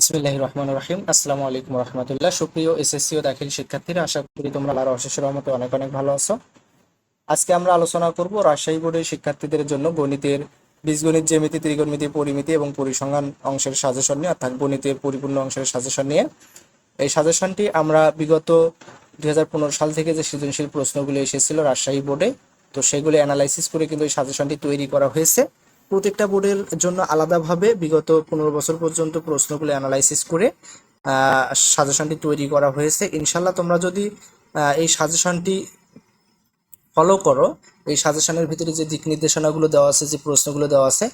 ইসমিল্লাহ রহমান রহিম। আসসালামু আলাইকুম রহমতুল্লাহ। সুপ্রিয় এসএসসি ও দাখিল শিক্ষার্থীরা, আশা করি তোমরা আল্লাহর অশেষ রহমতে অনেক অনেক ভালো আছো। আজকে আমরা আলোচনা করব রাজশাহী বোর্ডের শিক্ষার্থীদের জন্য গণিতের বীজগণিত জ্যামিতি ত্রিগণমিতি পরিমিতি এবং পরিসংখ্যান অংশের সাজেশন নিয়ে, অর্থাৎ গণিতের পরিপূর্ণ অংশের সাজেশন নিয়ে। এই সাজেশনটি আমরা বিগত দুই হাজার পনেরো সাল থেকে যে সৃজনশীল প্রশ্নগুলি এসেছিল রাজশাহী বোর্ডে, তো সেগুলি অ্যানালাইসিস করে কিন্তু এই সাজেশনটি তৈরি করা হয়েছে। প্রত্যেকটা বোর্ডের জন্য আলাদাভাবে বিগত পনেরো বছর পর্যন্ত প্রশ্নগুলো অ্যানালাইসিস করে সাজেশনটি তৈরি করা হয়েছে। ইনশাল্লাহ তোমরা যদি এই সাজেশনটি ফলো করো, এই সাজেশনের ভিতরে যে দিক নির্দেশনাগুলো দেওয়া আছে, যে প্রশ্নগুলো দেওয়া আছে,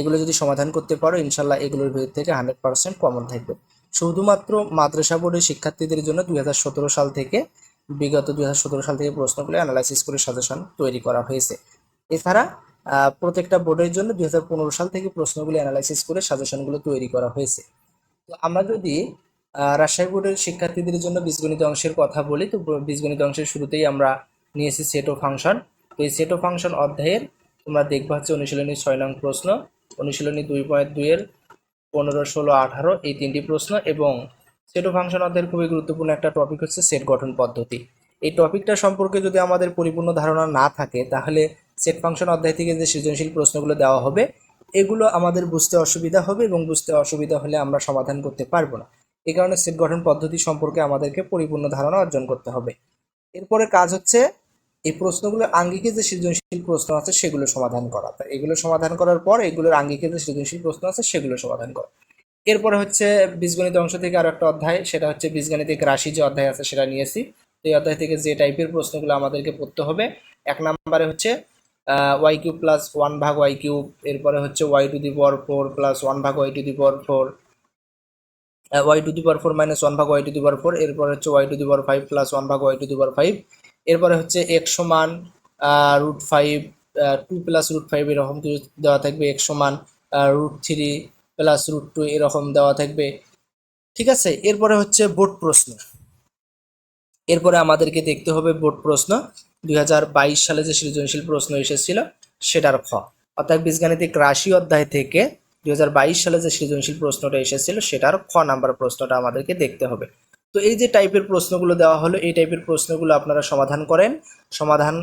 এগুলো যদি সমাধান করতে পারো ইনশাল্লাহ এগুলোর ভিতর থেকে হান্ড্রেড পার্সেন্ট কমন থাকবে। শুধুমাত্র মাদ্রাসা বোর্ডের শিক্ষার্থীদের জন্য দুই হাজার সতেরো সাল থেকে, বিগত দুই হাজার সতেরো সাল থেকে প্রশ্নগুলো অ্যানালাইসিস করে সাজেশন তৈরি করা হয়েছে। এছাড়া প্রত্যেকটা বোর্ডের জন্য দুই হাজার পনেরো সাল থেকে প্রশ্নগুলি অ্যানালাইসিস করে সাজেশনগুলো তৈরি করা হয়েছে। তো আমরা যদি রাজশাহী বোর্ডের শিক্ষার্থীদের জন্য বীজগণিত অংশের কথা বলি, তো বীজগণিত অংশের শুরুতেই আমরা নিয়েছি সেট ও ফাংশন তো এই সেট ও ফাংশন অধ্যায়ের তোমরা দেখবা হচ্ছে অনুশীলনী ছয় নং প্রশ্ন, অনুশীলনী দুই পয়েন্ট দুইয়ের পনেরো, ষোলো, আঠারো এই তিনটি প্রশ্ন এবং সেট ও ফাংশন অধ্যায়ের খুবই গুরুত্বপূর্ণ একটা টপিক হচ্ছে সেট গঠন পদ্ধতি। এই টপিকটা সম্পর্কে যদি আমাদের পরিপূর্ণ ধারণা না থাকে, তাহলে সেট ফাংশন অধ্যায় থেকে যে সৃজনশীল প্রশ্নগুলো দেওয়া হবে, এগুলো আমাদের বুঝতে অসুবিধা হবে এবং বুঝতে অসুবিধা হলে আমরা সমাধান করতে পারব না। এই কারণে সেট গঠন পদ্ধতি সম্পর্কে আমাদেরকে পরিপূর্ণ ধারণা অর্জন করতে হবে। এরপরে কাজ হচ্ছে এই প্রশ্নগুলো আঙ্গিকে যে সৃজনশীল প্রশ্ন আছে সেগুলো সমাধান করা। তা এগুলো সমাধান করার পর এগুলোর আঙ্গিকে যে সৃজনশীল প্রশ্ন আছে সেগুলো সমাধান করা। এরপরে হচ্ছে বীজগণিত অংশ থেকে আরও একটা অধ্যায়, সেটা হচ্ছে বীজগণিতিক রাশি যে অধ্যায় আছে সেটা নিয়েছি। এই অধ্যায় থেকে যে টাইপের প্রশ্নগুলো আমাদেরকে পড়তে হবে, এক নম্বরে হচ্ছে ওয়াই কিউব প্লাস ওয়ান ভাগ ওয়াই কিউব এরপরে হচ্ছে Y to the power four plus one ভাগ Y to the power four Y to the power four minus one ভাগ Y to the power four এরপরে হচ্ছে Y to the power five plus one ভাগ Y to the power five এরপরে হচ্ছে X সমান root five two plus root five এরকম কিছু দেওয়া থাকবে এক্স সমান root three plus root two এরকম দেওয়া থাকবে, ঠিক আছে? এরপরে হচ্ছে বোর্ড প্রশ্ন, এরপরে আমাদেরকে দেখতে হবে বোর্ড প্রশ্ন দুই হাজার বাইশ সালে যে সৃজনশীল প্রশ্ন এসেছিল, সেটার খ। অর্থাৎ বীজগাণিতিক রাশি অধ্যায় থেকে দুই হাজার বাইশ সালে যে সৃজনশীল প্রশ্নটা এসেছিল, সেটার খ নাম্বার প্রশ্নটা আমাদেরকে দেখতে হবে। তো এই যে টাইপের প্রশ্নগুলো দেওয়া হলো, এই টাইপের প্রশ্নগুলো আপনারা সমাধান করেন। সমাধান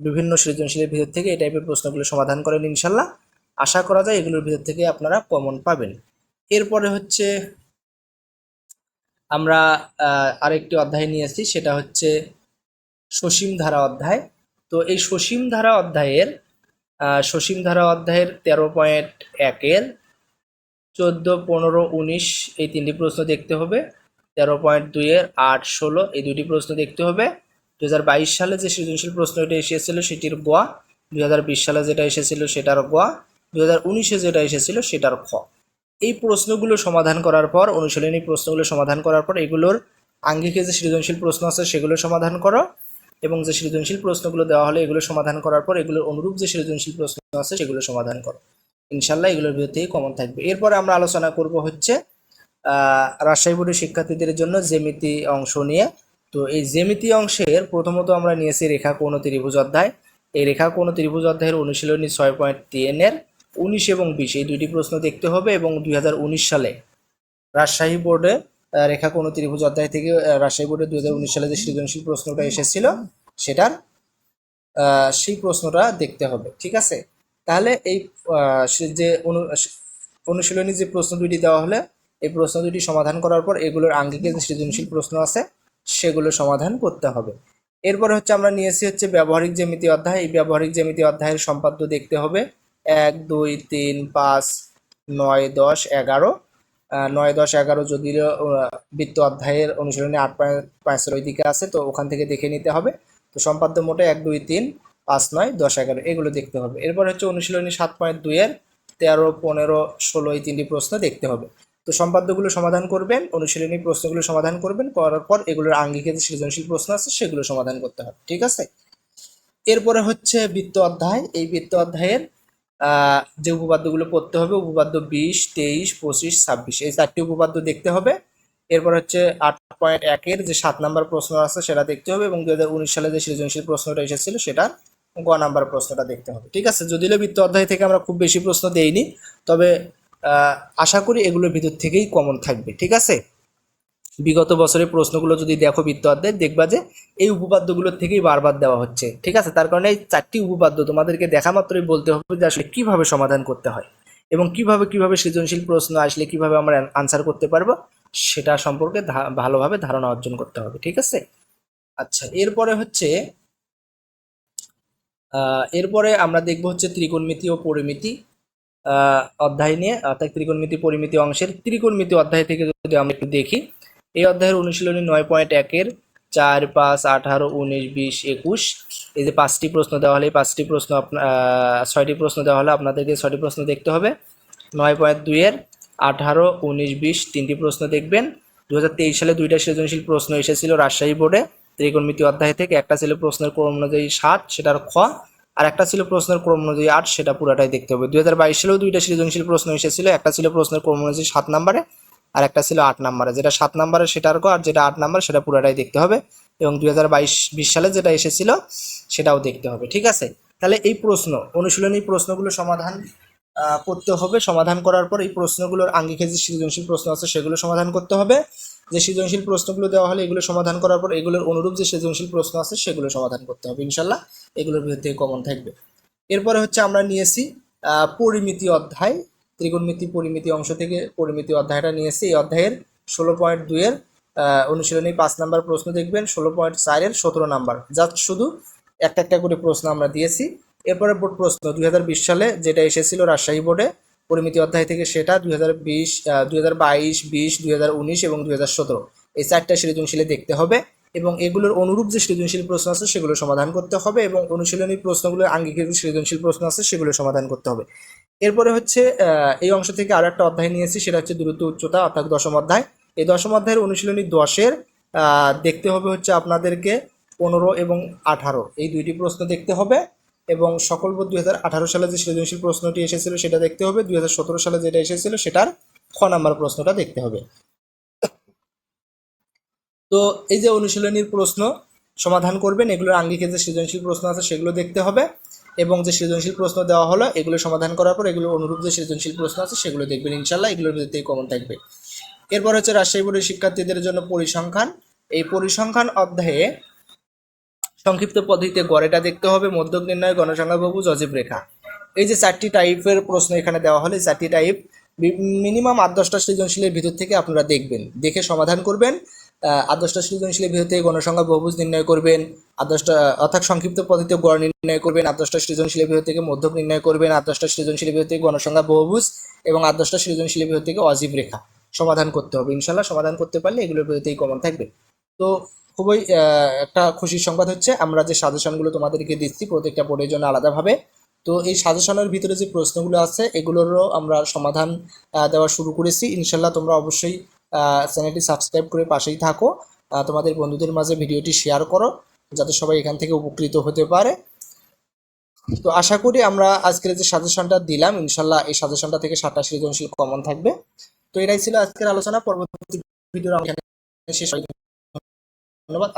বিভিন্ন সৃজনশীলের ভিতর থেকে এই টাইপের প্রশ্নগুলো সমাধান করেন ইনশাল্লাহ। আশা করা যায় এগুলোর ভিতর থেকে আপনারা কমন পাবেন। এরপরে হচ্ছে আমরা আরেকটি অধ্যায় নিয়েছি সেটা হচ্ছে সসীম ধারা অধ্যায়। তো এই সসীম ধারা অধ্যায়ের সসীম ধারা অধ্যায়ের তেরো পয়েন্ট একের চোদ্দ, পনেরো, উনিশ এই তিনটি প্রশ্ন দেখতে হবে। তেরো পয়েন্ট দুইয়ের আট, ষোলো এই দুটি প্রশ্ন দেখতে হবে। দু হাজার বাইশ সালে যে সৃজনশীল প্রশ্নটি এসেছিল সেটির গোয়া দু হাজার বিশ সালে যেটা এসেছিল সেটার গোয়া দু উনিশে যেটা এসেছিল সেটার খ। এই প্রশ্নগুলো সমাধান করার পর, অনুশীলনী প্রশ্নগুলো সমাধান করার পর, এগুলোর আঙ্গিকে যে সৃজনশীল প্রশ্ন আছে সেগুলো সমাধান করো। এবং যে সৃজনশীল প্রশ্নগুলো দেওয়া হলে, এগুলো সমাধান করার পর এগুলোর অনুরূপ যে সৃজনশীল প্রশ্ন আছে, সেগুলো সমাধান করো। ইনশাল্লাহ এগুলোর ভিতর থেকে কমন থাকবে। এরপরে আমরা আলোচনা করব হচ্ছে রাজশাহী বোর্ডের শিক্ষার্থীদের জন্য জ্যামিতি অংশ নিয়ে। তো এই জ্যামিতি অংশের প্রথমত আমরা নিয়েছি রেখা কোন ত্রিভুজ অধ্যায়। এই রেখা কোন ত্রিভুজ অধ্যায়ের অনুশীলনী ছয় পয়েন্ট তিনের উনিশ এবং বিশ, এই দুইটি প্রশ্ন দেখতে হবে এবং দুই হাজার উনিশ সালে রাজশাহী বোর্ডে রেখা ও ত্রিভুজ অধ্যায় থেকে রাজশাহী বোর্ডে দু হাজার উনিশ সালে যে সৃজনশীল প্রশ্নটা এসেছিল, সেটার সেই প্রশ্নটা দেখতে হবে, ঠিক আছে? তাহলে এই যে অনু- অনুশীলনী যে প্রশ্ন দুটি দেওয়া হলে, এই প্রশ্ন দুটি সমাধান করার পর এগুলোর আঙ্গিকে যে সৃজনশীল প্রশ্ন আছে, সেগুলো সমাধান করতে হবে। এরপরে হচ্ছে আমরা নিয়েছি হচ্ছে ব্যবহারিক জ্যামিতি অধ্যায়, এই ব্যবহারিক জ্যামিতি অধ্যায়ের সম্পাদ্য দেখতে হবে। এক, দুই, তিন, পাঁচ, নয়, দশ, এগারো নয়, দশ, এগারো যদিও বৃত্ত অধ্যায়ের অনুশীলনে আট পাঁচের ওই দিকে আছে, তো ওখান থেকে দেখে নিতে হবে। তো সম্পাদ্য মোটে এক, দুই, তিন, পাঁচ, নয়, দশ, এগারো, এগুলো দেখতে হবে। এরপর হচ্ছে অনুশীলনী সাত পয়েন্ট দুইয়ের তেরো, পনেরো, ষোলো এই তিনটি প্রশ্ন দেখতে হবে। তো সম্পাদ্যগুলো সমাধান করবেন, অনুশীলনী প্রশ্নগুলো সমাধান করবেন, করার পর এগুলোর আঙ্গিকে সৃজনশীল প্রশ্ন আছে সেগুলো সমাধান করতে হবে, ঠিক আছে? এরপরে হচ্ছে বৃত্ত অধ্যায়। এই বৃত্ত অধ্যায়ের যে উপপাদ্যগুলো পড়তে হবে, উপপাদ্য বিশ, তেইশ, পঁচিশ, ছাব্বিশ। এই চারটি উপপাদ্য দেখতে হবে। এরপর হচ্ছে আট পয়েন্ট একের যে সাত নাম্বার প্রশ্ন আছে, সেটা দেখতে হবে এবং দু হাজার উনিশ সালে যে সৃজনশীল প্রশ্নটা এসেছিল, সেটা গ নাম্বার প্রশ্নটা দেখতে হবে। ঠিক আছে? যদিও বৃত্ত অধ্যায় থেকে আমরা খুব বেশি প্রশ্ন দেইনি, তবে আশা করি এগুলোর ভিতর থেকেই কমন থাকবে। ঠিক আছে? বিগত বছরের প্রশ্নগুলো যদি দেখো বৃত্ত অধ্যায় দেখবা যে এই উপপাদ্যগুলোর থেকেই বারবার দেওয়া হচ্ছে। ঠিক আছে? তার কারণে এই চারটি উপপাদ্য তোমাদেরকে দেখা মাত্রই বলতে হবে যে আসলে কীভাবে সমাধান করতে হয় এবং কীভাবে কীভাবে সৃজনশীল প্রশ্ন আসলে কীভাবে আমরা আনসার করতে পারব, সেটা সম্পর্কে ভালোভাবে ধারণা অর্জন করতে হবে। ঠিক আছে? আচ্ছা এরপরে হচ্ছে এরপরে আমরা দেখব হচ্ছে ত্রিকোণমিতি ও পরিমিতি অধ্যায় নিয়ে, অর্থাৎ ত্রিকোণমিতি পরিমিতি অংশের ত্রিকোণমিতি অধ্যায় থেকে যদি আমরা একটু দেখি এই অধ্যায়ের অনুশীলনী নয় পয়েন্ট একের চার, পাঁচ, আঠারো, উনিশ, বিশ, একুশ। এই যে পাঁচটি প্রশ্ন দেওয়া হলে, এই পাঁচটি প্রশ্ন আপনার ছয়টি প্রশ্ন দেওয়া হলে, আপনাদেরকে ছয়টি প্রশ্ন দেখতে হবে। নয় পয়েন্ট দুইয়ের আঠারো, উনিশ, বিশ তিনটি প্রশ্ন দেখবেন। দু হাজার তেইশ সালে দুইটা সৃজনশীল প্রশ্ন এসেছিল রাজশাহী বোর্ডে। ত্রিকোণমিতি অধ্যায় থেকে একটা ছিল প্রশ্নের ক্রম অনুযায়ী সাত, সেটার খ, আর একটা ছিল প্রশ্নের ক্রম অনুযায়ী আট, সেটা পুরাটাই দেখতে হবে। দু হাজার বাইশ সালেও দুইটা সৃজনশীল প্রশ্ন এসেছিল, একটা ছিল প্রশ্নের ক্রম অনুযায়ী সাত নম্বরে। আর একটা ছিল আট নম্বরে। যেটা সাত নম্বরে সেটার ক, আর যেটা আট নম্বর সেটা পুরাটাই দেখতে হবে। এবং দুই হাজার সালে যেটা এসেছিল, সেটাও দেখতে হবে, ঠিক আছে? তাহলে এই প্রশ্ন, অনুশীলনী প্রশ্নগুলো সমাধান করতে হবে। সমাধান করার পর এই প্রশ্নগুলোর আঙ্গিকে যে সৃজনশীল প্রশ্ন আছে, সেগুলো সমাধান করতে হবে। যে সৃজনশীল প্রশ্নগুলো দেওয়া হলে এগুলো সমাধান করার পর এগুলোর অনুরূপ যে সৃজনশীল প্রশ্ন আছে, সেগুলো সমাধান করতে হবে, ইনশাল্লাহ। এগুলোর ভিতর থেকে কমন থাকবে। এরপরে হচ্ছে আমরা নিয়েছি পরিমিতি অধ্যায়। ত্রিকোণমিতি পরিমিতি অংশ থেকে পরিমিতি অধ্যায়টা নিয়েছি এই অধ্যায়ের ষোলো পয়েন্ট দুইয়ের অনুশীলনী পাঁচ নাম্বার প্রশ্ন দেখবেন, ষোলো পয়েন্ট চারের সতেরো নাম্বার। যা শুধু একটা একটা করে প্রশ্ন আমরা দিয়েছি। এরপরে বোর্ড প্রশ্ন, দুই হাজার বিশ সালে যেটা এসেছিল রাজশাহী বোর্ডে, পরিমিতি অধ্যায় থেকে সেটা দুই হাজার বিশ দুই হাজার বাইশ, বিশ উনিশ এবং দুই হাজার সতেরো। এই চারটা সৃজনশীলে দেখতে হবে এবং এগুলোর অনুরূপ যে সৃজনশীল প্রশ্ন আছে সেগুলো সমাধান করতে হবে এবং অনুশীলনী প্রশ্নগুলোর আঙ্গিকের সৃজনশীল প্রশ্ন আছে সেগুলো সমাধান করতে হবে। এরপরে হচ্ছে এই অংশ থেকে আরও একটা অধ্যায় নিয়েছি সেটা হচ্ছে দূরত্ব উচ্চতা, অর্থাৎ দশম অধ্যায়। এই দশম অধ্যায়ের অনুশীলনী দশের দেখতে হবে হচ্ছে আপনাদেরকে পনেরো এবং আঠারো। এই দুইটি প্রশ্ন দেখতে হবে এবং সকল হাজার আঠারো সালে যে সৃজনশীল প্রশ্নটি এসেছিল সেটা দেখতে হবে, দুই হাজার সতেরো সালে যেটা এসেছিল সেটার খ নাম্বার প্রশ্নটা দেখতে হবে। তো এই যে অনুশীলনীর প্রশ্ন সমাধান করবেন, এগুলোর আঙ্গিকে যে সৃজনশীল প্রশ্ন আছে সেগুলো দেখতে হবে। এবং যে সৃজনশীল প্রশ্ন দেওয়া হলো, এগুলো সমাধান করার পর এগুলো অনুরূপ যে সৃজনশীল প্রশ্ন আছে, সেগুলো দেখবেন ইনশাল্লাহ এগুলোর থেকে কমন থাকবে। এরপর হচ্ছে রাজশাহী বোর্ডের শিক্ষার্থীদের জন্য পরিসংখ্যান। এই পরিসংখ্যান অধ্যায়ে সংক্ষিপ্ত পদ্ধতিতে গড়েটা দেখতে হবে। মধ্যক নির্ণয়, গণসংখ্যা বহু অজীব রেখা। এই যে চারটি টাইপের প্রশ্ন এখানে দেওয়া হলে চারটি টাইপ মিনিমাম আট দশটা সৃজনশীলের ভিতর থেকে আপনারা দেখবেন। দেখে সমাধান করবেন। সৃজনশীলের ভিতর থেকে গণসংখ্যা বহুভুজ নির্ণয় করবেন দশটা অর্থাৎ সংক্ষিপ্ত পদ্ধতিতে গড় নির্ণয় করবেন আট দশটা সৃজনশীলের ভিতর থেকে মধ্যক নির্ণয় করবেন সৃজনশীলের ভিতর থেকে গণসংখ্যা বহুভুজ এবং আট দশটা সৃজনশীলের ভিতর থেকে অজীব রেখা। সমাধান করতে হবে। ইনশাল্লাহ সমাধান করতে পারলে এগুলোর ভিতর থেকেই কমন থাকবে। তো খুবই একটা খুশির সংবাদ হচ্ছে, আমরা যে সাজেশনগুলো তোমাদেরকে দিচ্ছি প্রত্যেকটা বোর্ডের জন্য আলাদাভাবে। তো এই সাজেশনের ভিতরে যে প্রশ্নগুলো আছে, এগুলোরও আমরা সমাধান দেওয়া শুরু করেছি। ইনশাল্লাহ তোমরা অবশ্যই চ্যানেলটি সাবস্ক্রাইব করে পাশেই থাকো। তোমাদের বন্ধুদের মাঝে ভিডিওটি শেয়ার করো, যাতে সবাই এখান থেকে উপকৃত হতে পারে। তো আশা করি আমরা আজকের যে সাজেশনটা দিলাম, ইনশাল্লাহ এই সাজেশনটা থেকে সাতটা সৃজনশীল কমন থাকবে। তো এটাই ছিল আজকের আলোচনা। পরবর্তী ভিডিও আমরা শেষ ধন্যবাদ।